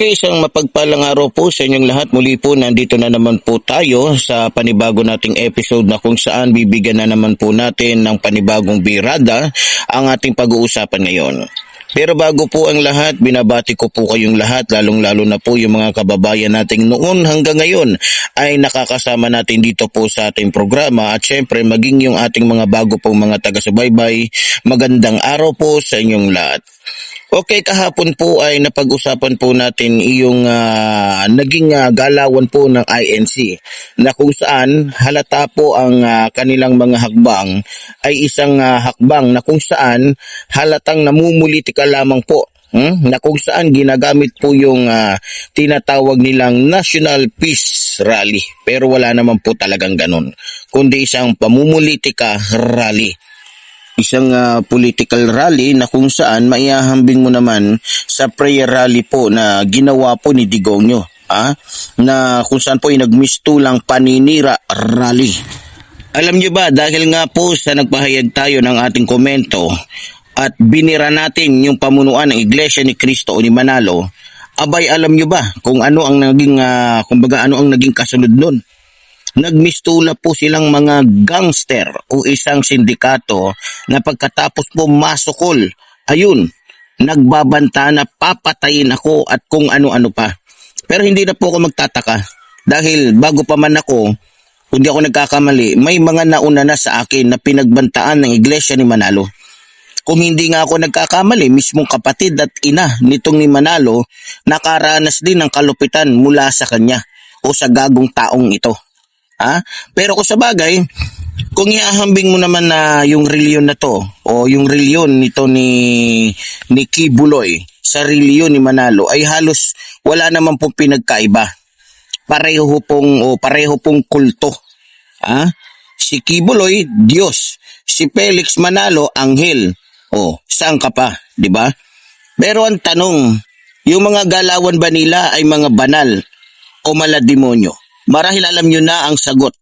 Okay, isang mapagpalang araw po sa inyong lahat. Muli po, nandito na naman po tayo sa panibago nating episode na kung saan bibigyan na naman po natin ng panibagong birada ang ating pag-uusapan ngayon. Pero bago po ang lahat, binabati ko po kayong lahat, lalong-lalo na po yung mga kababayan nating noon hanggang ngayon ay nakakasama natin dito po sa ating programa at syempre maging yung ating mga bago pong mga taga-subaybay, magandang araw po sa inyong lahat. Okay, kahapon po ay napag-usapan po natin yung ah, naging ah, galawan po ng INC na kung saan halata po ang ah, kanilang mga hakbang ay isang ah, hakbang na kung saan halatang namumulitika lamang po hmm? na kung saan ginagamit po yung ah, tinatawag nilang National Peace Rally pero wala naman po talagang ganun kundi isang pamumulitika rally isang ah, political rally na kung saan maihahambing mo naman sa prayer rally po na ginawa po ni Digongyo ah, na kung saan po ay nagmistulang paninira rally. Alam niyo ba dahil nga po sa nagpahayag tayo ng ating komento at binira natin yung pamunuan ng Iglesia ni Cristo o ni Manalo, abay alam niyo ba kung ano ang naging ah, kumbaga ano ang naging kasunod nun? Nagmistula po silang mga gangster o isang sindikato na pagkatapos po masukol, ayun, nagbabanta na papatayin ako at kung ano-ano pa. Pero hindi na po ako magtataka dahil bago pa man ako, kung di ako nagkakamali, may mga nauna na sa akin na pinagbantaan ng iglesia ni Manalo. Kung hindi nga ako nagkakamali, mismong kapatid at ina nitong ni Manalo nakaranas din ng kalupitan mula sa kanya o sa gagong taong ito. Ha? Pero kung sa bagay, kung ihahambing mo naman na yung reliyon na to o yung reliyon nito ni ni Kibuloy sa reliyon ni Manalo ay halos wala naman pong pinagkaiba. Pareho pong o pareho pong kulto. Ha? Si Kibuloy, Diyos. Si Felix Manalo, anghel. O, saan ka pa, 'di ba? Pero ang tanong, yung mga galawan ba nila ay mga banal o malademonyo? Marahil alam nyo na ang sagot.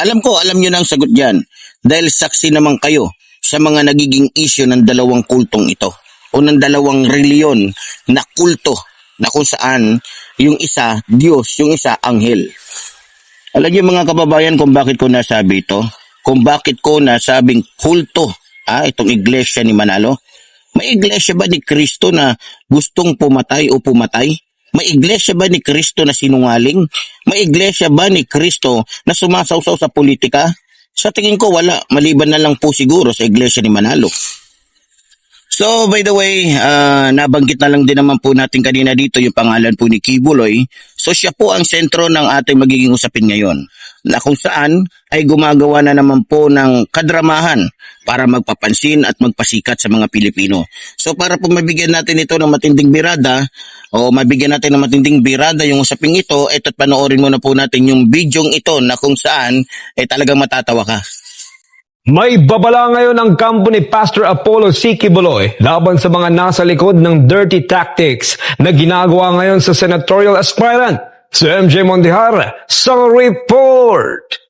Alam ko, alam nyo na ang sagot dyan. Dahil saksi naman kayo sa mga nagiging isyo ng dalawang kultong ito. O ng dalawang reliyon na kulto na kung saan yung isa, Diyos, yung isa, anghel. Alam niyo mga kababayan kung bakit ko nasabi ito? Kung bakit ko nasabing kulto, ah, itong iglesia ni Manalo? May iglesia ba ni Kristo na gustong pumatay o pumatay? May iglesia ba ni Kristo na sinungaling? May iglesia ba ni Kristo na sumasawsaw sa politika? Sa tingin ko wala, maliban na lang po siguro sa iglesia ni Manalo. So, by the way, ah, nabanggit na lang din naman po natin kanina dito yung pangalan po ni Kibuloy. So, siya po ang sentro ng ating magiging usapin ngayon na kung saan ay gumagawa na naman po ng kadramahan para magpapansin at magpasikat sa mga Pilipino. So para po mabigyan natin ito ng matinding birada o mabigyan natin ng matinding birada yung usaping ito, ito't panoorin muna po natin yung bidyong ito na kung saan eh talagang matatawa ka. May babala ngayon ang kampo ni Pastor Apollo C. Kibuloy laban sa mga nasa likod ng dirty tactics na ginagawa ngayon sa senatorial aspirant. Si MJ Mondihar sa report.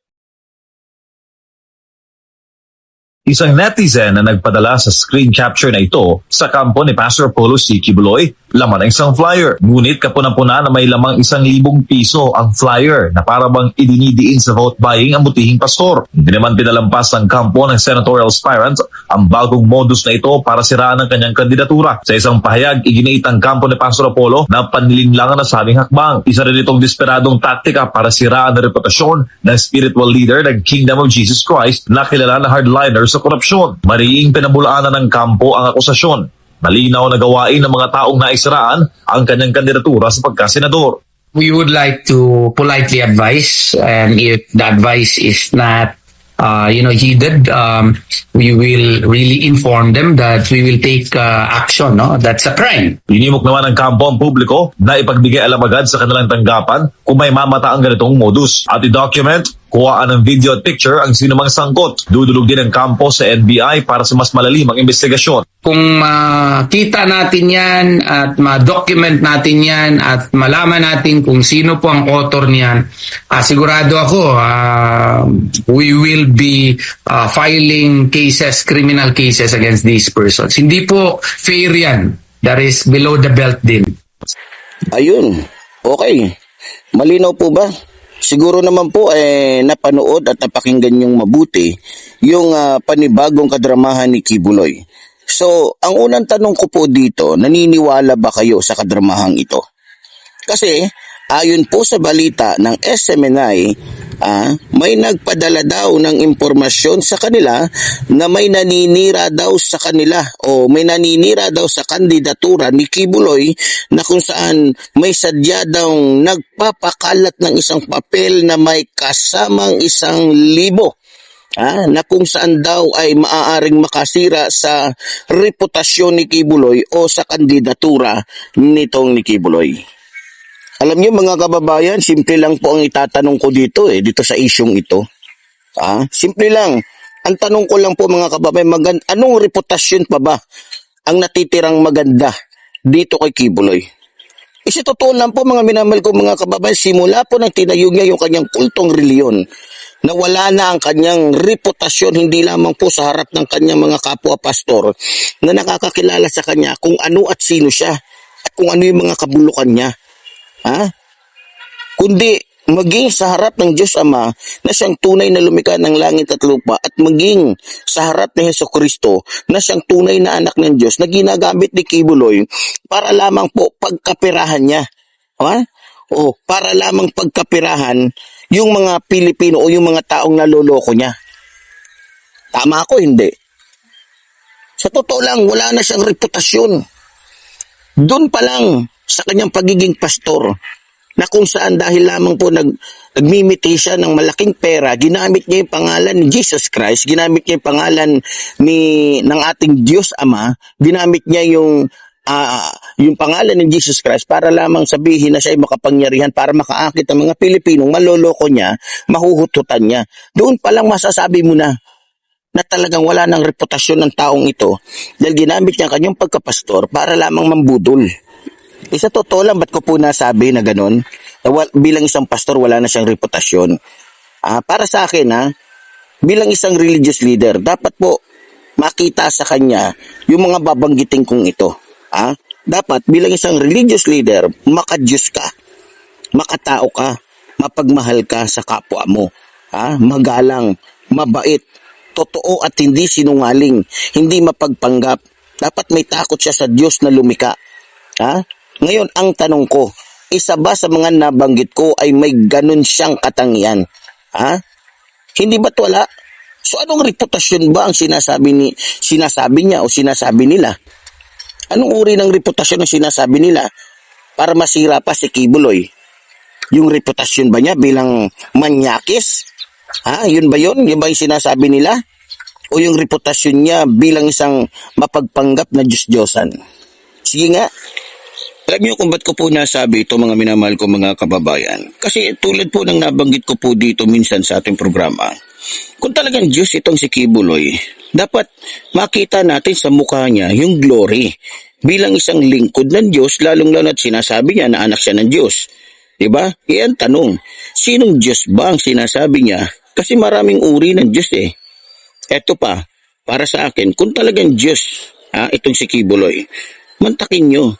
Isang netizen na nagpadala sa screen capture na ito sa kampo ni Pastor Polo C. Kibuloy, laman ng isang flyer. Ngunit kapuna-puna na may lamang isang libong piso ang flyer na para bang idinidiin sa vote buying ang butihing pastor. Hindi naman pinalampas ng kampo ng senatorial aspirant ang bagong modus na ito para siraan ang kanyang kandidatura. Sa isang pahayag, iginiit ang kampo ni Pastor Apollo na panlilinlangan na sabing hakbang. Isa rin itong desperadong taktika para siraan ang reputasyon ng spiritual leader ng Kingdom of Jesus Christ na kilala na hardliner sa korupsyon. Mariing pinabulaanan ng kampo ang akusasyon. Malinaw na gawain ng mga taong naisiraan ang kanyang kandidatura sa pagkasenador. we would like to politely advise, and if the advice is not, uh, you know, heeded, um, we will really inform them that we will take uh, action. No, that's a crime. Pinimok naman ng kampo ang publiko na ipagbigay alam agad sa kanilang tanggapan kung may mamata ang ganitong modus at i-document kuhaan ng video at picture ang sinumang sangkot. Dudulog din ang kampo sa NBI para sa mas malalimang investigasyon. Kung makita natin yan at ma-document natin yan at malaman natin kung sino po ang author niyan, ah, sigurado ako ah, we will be ah, filing cases, criminal cases against these persons. Hindi po fair yan. That is below the belt din. Ayun. Okay. Malinaw po ba? Siguro naman po eh napanood at napakinggan yung mabuti yung ah, panibagong kadramahan ni Kibuloy. So, ang unang tanong ko po dito, naniniwala ba kayo sa kadramahang ito? Kasi ayon po sa balita ng SMNI, ah, may nagpadala daw ng impormasyon sa kanila na may naninira daw sa kanila o may naninira daw sa kandidatura ni Kibuloy na kung saan may sadya daw nagpapakalat ng isang papel na may kasamang isang libo ah, na kung saan daw ay maaaring makasira sa reputasyon ni Kibuloy o sa kandidatura nitong ni Kibuloy. Alam niyo mga kababayan, simple lang po ang itatanong ko dito eh, dito sa isyong ito. Ah, simple lang. Ang tanong ko lang po mga kababayan, magan anong reputasyon pa ba ang natitirang maganda dito kay Kibuloy? Isa totoo lang po mga minamahal ko mga kababayan, simula po nang tinayo niya yung kanyang kultong reliyon, na wala na ang kanyang reputasyon hindi lamang po sa harap ng kanyang mga kapwa pastor na nakakakilala sa kanya kung ano at sino siya at kung ano yung mga kabulukan niya. Ha? Kundi maging sa harap ng Diyos Ama na siyang tunay na lumikha ng langit at lupa at maging sa harap ni Heso Kristo na siyang tunay na anak ng Diyos na ginagamit ni Kibuloy para lamang po pagkapirahan niya. Ha? O para lamang pagkapirahan yung mga Pilipino o yung mga taong naloloko niya. Tama ako, hindi. Sa totoo lang, wala na siyang reputasyon. Doon pa lang sa kanyang pagiging pastor na kung saan dahil lamang po nag, nagmimiti siya ng malaking pera, ginamit niya yung pangalan ni Jesus Christ, ginamit niya yung pangalan ni ng ating Diyos Ama, ginamit niya yung ah, yung pangalan ni Jesus Christ para lamang sabihin na siya ay makapangyarihan para makaakit ang mga Pilipinong maloloko niya, mahuhututan niya. Doon pa lang masasabi mo na na talagang wala ng reputasyon ng taong ito dahil ginamit niya ang kanyang pagkapastor para lamang mambudol. Isa totoo lang, ba't ko po nasabi na ganun? Bilang isang pastor, wala na siyang reputasyon. Ah, para sa akin, ha, bilang isang religious leader, dapat po makita sa kanya yung mga babanggitin kong ito. Ha? Dapat bilang isang religious leader, makadiyos ka, makatao ka, mapagmahal ka sa kapwa mo. Ha? Magalang, mabait, totoo at hindi sinungaling, hindi mapagpanggap. Dapat may takot siya sa Diyos na lumika. Ha? Ngayon, ang tanong ko, isa ba sa mga nabanggit ko ay may ganun siyang katangian? Ha? Hindi ba't wala? So anong reputasyon ba ang sinasabi ni sinasabi niya o sinasabi nila? Anong uri ng reputasyon ang sinasabi nila para masira pa si Kibuloy? Yung reputasyon ba niya bilang manyakis? Ha? Yun ba yun? Yun ba yung sinasabi nila? O yung reputasyon niya bilang isang mapagpanggap na Diyos-Diyosan? Sige nga. Alam niyo kung ba't ko po nasabi ito mga minamahal ko mga kababayan? Kasi tulad po ng nabanggit ko po dito minsan sa ating programa, kung talagang Diyos itong si Kibuloy, dapat makita natin sa mukha niya yung glory bilang isang lingkod ng Diyos, lalong-lalo at sinasabi niya na anak siya ng Diyos. Diba? Iyan tanong, sinong Diyos ba ang sinasabi niya? Kasi maraming uri ng Diyos eh. Eto pa, para sa akin, kung talagang Diyos, ha, itong si Kibuloy, mantakin nyo.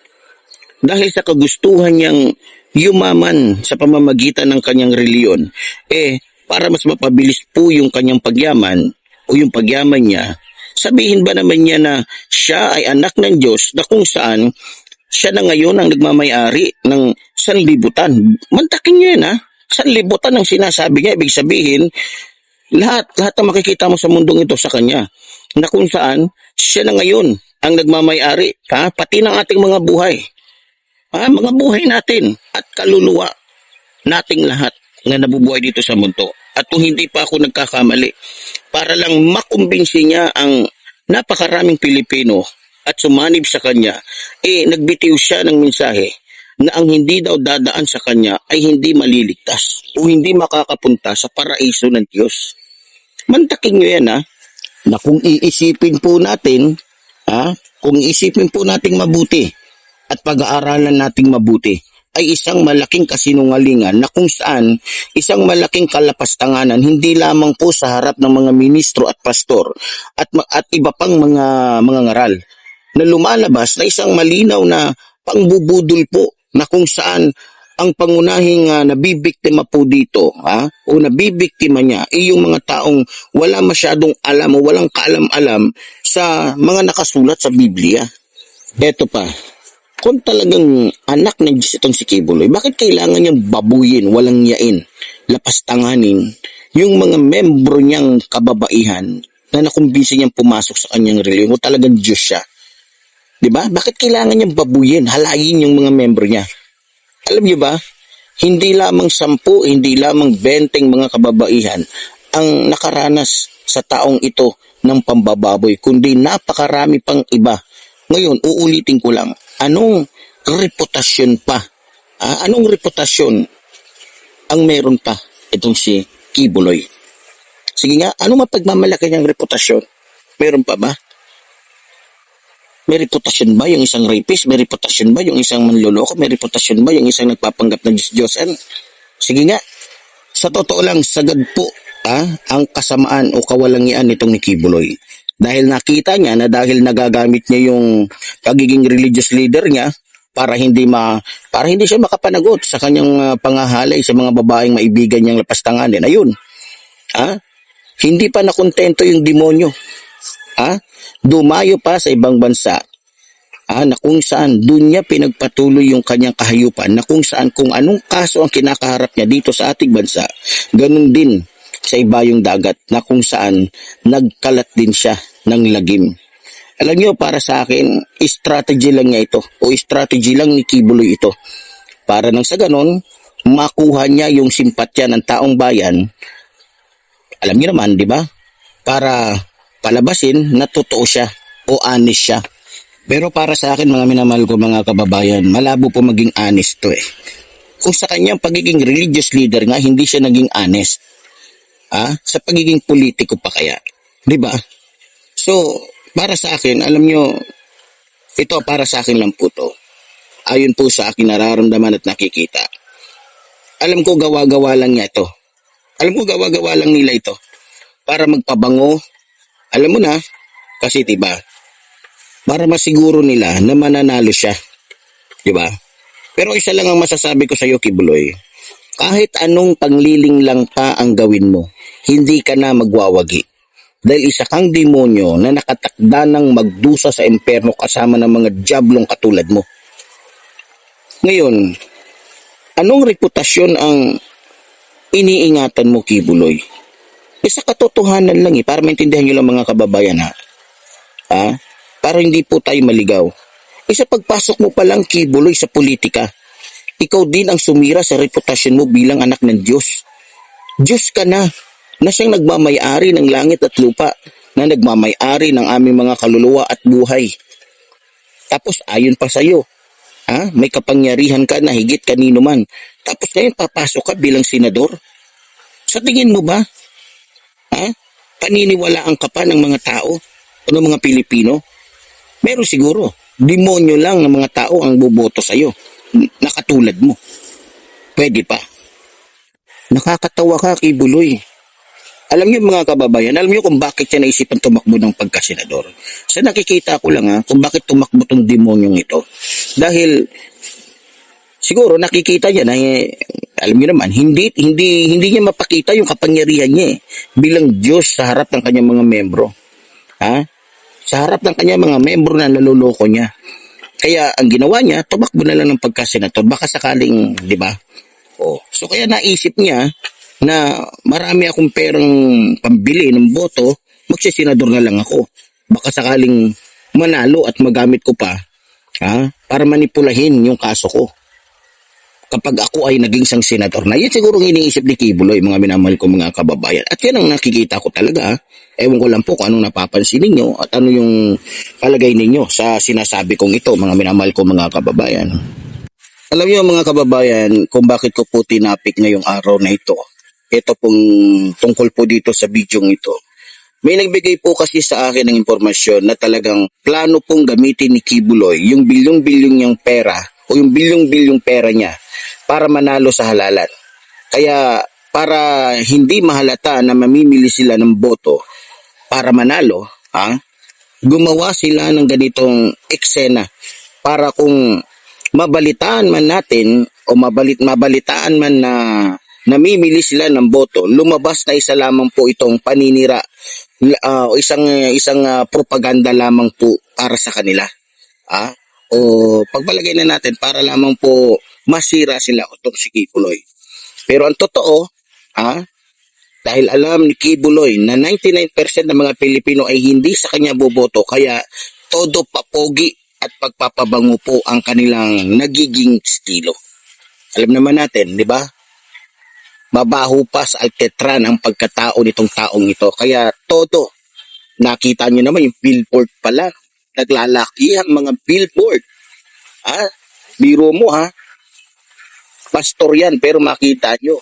Dahil sa kagustuhan niyang yumaman sa pamamagitan ng kanyang reliyon, eh, para mas mapabilis po yung kanyang pagyaman o yung pagyaman niya, sabihin ba naman niya na siya ay anak ng Diyos na kung saan siya na ngayon ang nagmamayari ng sanlibutan. Mantakin niyo yan ha. Sanlibutan ang sinasabi niya. Ibig sabihin, lahat, lahat na makikita mo sa mundong ito sa kanya. Na kung saan, siya na ngayon ang nagmamayari. Ha? Pati ng ating mga buhay. Ha? Mga buhay natin at kaluluwa nating lahat na nabubuhay dito sa mundo. At kung hindi pa ako nagkakamali, para lang makumbinsi niya ang napakaraming Pilipino at sumanib sa kanya, eh nagbitiw siya ng mensahe na ang hindi daw dadaan sa kanya ay hindi maliligtas o hindi makakapunta sa paraiso ng Diyos. Mantakin nyo yan ha, na kung iisipin po natin, ha, kung iisipin po nating mabuti at pag-aaralan nating mabuti, ay isang malaking kasinungalingan na kung saan isang malaking kalapastanganan hindi lamang po sa harap ng mga ministro at pastor at at iba pang mga mga ngaral na lumalabas na isang malinaw na pangbubudol po na kung saan ang pangunahing ah, nabibiktima po dito ha, o nabibiktima niya ay yung mga taong wala masyadong alam o walang kaalam-alam sa mga nakasulat sa Biblia. Eto pa, kung talagang anak ng Diyos itong si Kibuloy, bakit kailangan niyang babuyin, walang yain, lapastanganin yung mga membro niyang kababaihan na nakumbisi niyang pumasok sa kanyang reliyon kung talagang Diyos siya? ba? Bakit kailangan niyang babuyin, halayin yung mga membro niya? Alam niyo ba? Hindi lamang sampu, hindi lamang benteng mga kababaihan ang nakaranas sa taong ito ng pambababoy, kundi napakarami pang iba. Ngayon, uulitin ko lang, anong reputasyon pa? Ah, anong reputasyon ang meron pa itong si Kibuloy? Sige nga, ano mapagmamalaki niyang reputasyon? Meron pa ba? May reputasyon ba yung isang rapist? May reputasyon ba yung isang manloloko? May reputasyon ba yung isang nagpapanggap na Diyos-Diyosan? Sige nga, sa totoo lang, sagad po ah, ang kasamaan o kawalangian nitong ni Kibuloy. Dahil nakita niya na dahil nagagamit niya yung pagiging religious leader niya para hindi ma para hindi siya makapanagot sa kanyang ah, pangahalay sa mga babaeng maibigan niyang lapastanganin. Ayun. Ha? Hindi pa nakontento yung demonyo. Ha? Dumayo pa sa ibang bansa. Ah, na kung saan doon niya pinagpatuloy yung kanyang kahayupan na kung saan kung anong kaso ang kinakaharap niya dito sa ating bansa, ganun din sa ibayong dagat na kung saan nagkalat din siya ng lagim. Alam niyo, para sa akin, strategy lang niya ito o strategy lang ni Kibuloy ito. Para nang sa ganon, makuha niya yung simpatya ng taong bayan alam niyo naman, di ba? Para palabasin na totoo siya o honest siya. Pero para sa akin, mga minamahal ko mga kababayan, malabo po maging honest to eh. Kung sa kanyang pagiging religious leader nga, hindi siya naging honest. Ah, sa pagiging politiko pa kaya. Di ba? So, para sa akin, alam nyo, ito para sa akin lang po to. Ayon po sa akin nararamdaman at nakikita. Alam ko gawa-gawa lang niya ito. Alam ko gawa-gawa lang nila ito. Para magpabango. Alam mo na, kasi 'di ba? Para masiguro nila na mananalo siya. 'Di ba? Pero isa lang ang masasabi ko sa iyo, Kibuloy. Kahit anong pangliling lang pa ang gawin mo, hindi ka na magwawagi. Dahil isa kang demonyo na nakatakda ng magdusa sa emperno kasama ng mga diablong katulad mo. Ngayon, anong reputasyon ang iniingatan mo, Kibuloy? Eh, sa katotohanan lang eh, para maintindihan nyo lang mga kababayan ha. Ha? Para hindi po tayo maligaw. Eh, sa pagpasok mo pa lang, Kibuloy, sa politika, ikaw din ang sumira sa reputasyon mo bilang anak ng Diyos. Diyos ka na, na siyang nagmamayari ng langit at lupa, na nagmamayari ng aming mga kaluluwa at buhay. Tapos ayon pa sa'yo, ha? may kapangyarihan ka na higit kanino man. Tapos ngayon papasok ka bilang senador. Sa tingin mo ba, ha? paniniwalaan ka pa ng mga tao o ng mga Pilipino? Meron siguro. Demonyo lang ng mga tao ang boboto sa'yo. N- Nakatulad mo. Pwede pa. Nakakatawa ka, Kibuloy. Alam niyo mga kababayan, alam niyo kung bakit siya naisipan tumakbo ng pagkasenador. Sa nakikita ko lang ha, kung bakit tumakbo tong demonyong ito. Dahil siguro nakikita niya na eh, alam niyo naman, hindi hindi hindi niya mapakita yung kapangyarihan niya eh, bilang Diyos sa harap ng kanyang mga membro. Ha? Sa harap ng kanyang mga membro na naloloko niya. Kaya ang ginawa niya, tumakbo na lang ng pagkasenator. Baka sakaling, di ba? Oh, so kaya naisip niya na marami akong perang pambili ng boto, magsisenador na lang ako. Baka sakaling manalo at magamit ko pa ha, para manipulahin yung kaso ko. Kapag ako ay naging sang senador na, yan siguro iniisip ni Kibuloy, mga minamahal ko mga kababayan. At yan ang nakikita ko talaga. ha. Ewan ko lang po kung anong napapansin ninyo at ano yung palagay ninyo sa sinasabi kong ito, mga minamahal ko mga kababayan. Alam niyo mga kababayan kung bakit ko po tinapik ngayong araw na ito. Ito pong tungkol po dito sa bidyong ito. May nagbigay po kasi sa akin ng impormasyon na talagang plano pong gamitin ni Kibuloy yung bilyong-bilyong niyang pera o yung bilyong-bilyong pera niya para manalo sa halalan. Kaya para hindi mahalata na mamimili sila ng boto para manalo, ha? gumawa sila ng ganitong eksena para kung mabalitaan man natin o mabalit mabalitaan man na namimili sila ng boto, lumabas na isa lamang po itong paninira o isang isang ah, propaganda lamang po para sa kanila. Ah, o pagbalagay na natin para lamang po masira sila itong si Kibuloy. Pero ang totoo, ah, dahil alam ni Kibuloy na 99% ng mga Pilipino ay hindi sa kanya boboto kaya todo papogi at pagpapabango po ang kanilang nagiging estilo. Alam naman natin, di ba? Mabaho pa sa altetran ang pagkatao nitong taong ito. Kaya todo, nakita niyo naman yung billboard pala. Naglalaki ang mga billboard. Ha? Biro mo ha? Pastor yan, pero makita nyo.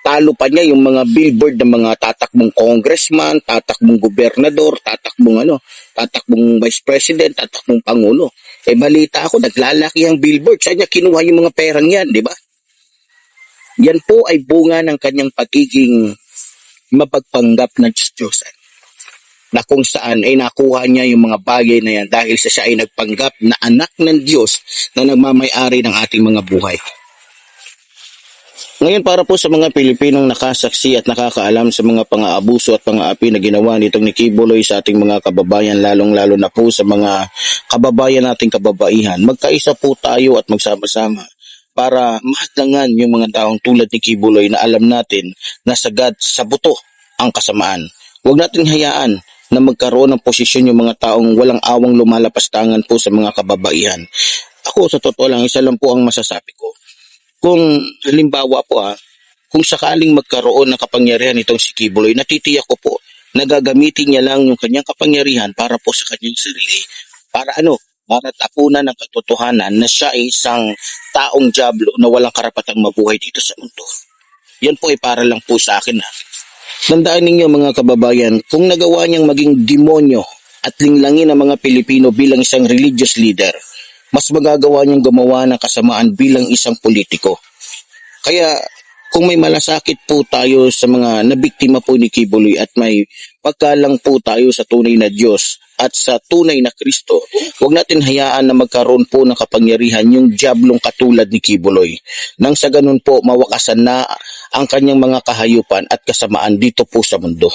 Talo pa niya yung mga billboard ng mga tatakbong congressman, tatakbong gobernador, tatakbong ano, tatakbong vice president, tatakbong pangulo. Eh balita ako, naglalaki ang billboard. Saan niya kinuha yung mga perang yan, di ba? Yan po ay bunga ng kanyang pagiging mapagpanggap na Diyosan na kung saan ay nakuha niya yung mga bagay na yan dahil sa siya ay nagpanggap na anak ng Diyos na nagmamayari ng ating mga buhay. Ngayon para po sa mga Pilipinong nakasaksi at nakakaalam sa mga pang-aabuso at pang-aapi na ginawa nitong ni Kibuloy sa ating mga kababayan lalong-lalo na po sa mga kababayan nating kababaihan, magkaisa po tayo at magsama-sama para mahadlangan yung mga taong tulad ni Kibuloy na alam natin na sagad sa buto ang kasamaan. Huwag natin hayaan na magkaroon ng posisyon yung mga taong walang awang lumalapastangan po sa mga kababaihan. Ako sa totoo lang, isa lang po ang masasabi ko kung halimbawa po ha, kung sakaling magkaroon ng kapangyarihan itong si Kibuloy, natitiyak ko po na gagamitin niya lang yung kanyang kapangyarihan para po sa kanyang sarili. Para ano? Para tapunan ng katotohanan na siya ay isang taong jablo na walang karapatang mabuhay dito sa mundo. Yan po ay para lang po sa akin. Ha. Tandaan ninyo mga kababayan, kung nagawa niyang maging demonyo at linglangin ang mga Pilipino bilang isang religious leader, mas magagawa niyang gumawa ng kasamaan bilang isang politiko. Kaya kung may malasakit po tayo sa mga nabiktima po ni Kibuloy at may pagkalang po tayo sa tunay na Diyos at sa tunay na Kristo, huwag natin hayaan na magkaroon po ng kapangyarihan yung diablong katulad ni Kibuloy. Nang sa ganun po, mawakasan na ang kanyang mga kahayupan at kasamaan dito po sa mundo.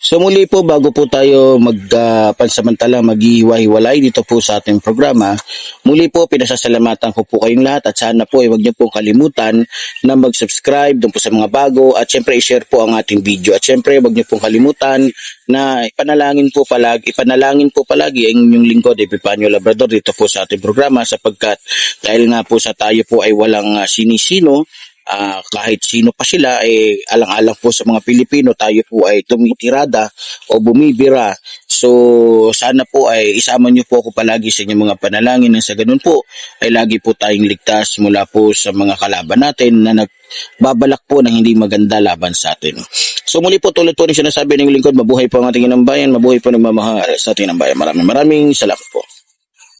So muli po bago po tayo magpansamantala maghihiwa-hiwalay dito po sa ating programa, muli po pinasasalamatan ko po kayong lahat at sana po ay huwag niyo po kalimutan na mag-subscribe doon po sa mga bago at syempre i-share po ang ating video. At syempre huwag niyo po kalimutan na ipanalangin po palagi, ipanalangin po palagi ang inyong lingkod Epipanyo Labrador dito po sa ating programa sapagkat dahil nga po sa tayo po ay walang ah, sinisino Ah, kahit sino pa sila eh alang-alang po sa mga Pilipino tayo po ay tumitirada o bumibira. So sana po ay isama niyo po ako palagi sa inyong mga panalangin. Nang sa ganun po ay lagi po tayong ligtas mula po sa mga kalaban natin na nagbabalak po ng hindi maganda laban sa atin. So muli po tulad po ng sinasabi ng lingkod mabuhay po ang ating inang bayan mabuhay po ng mamahal sa ating inang bayan maraming maraming salamat po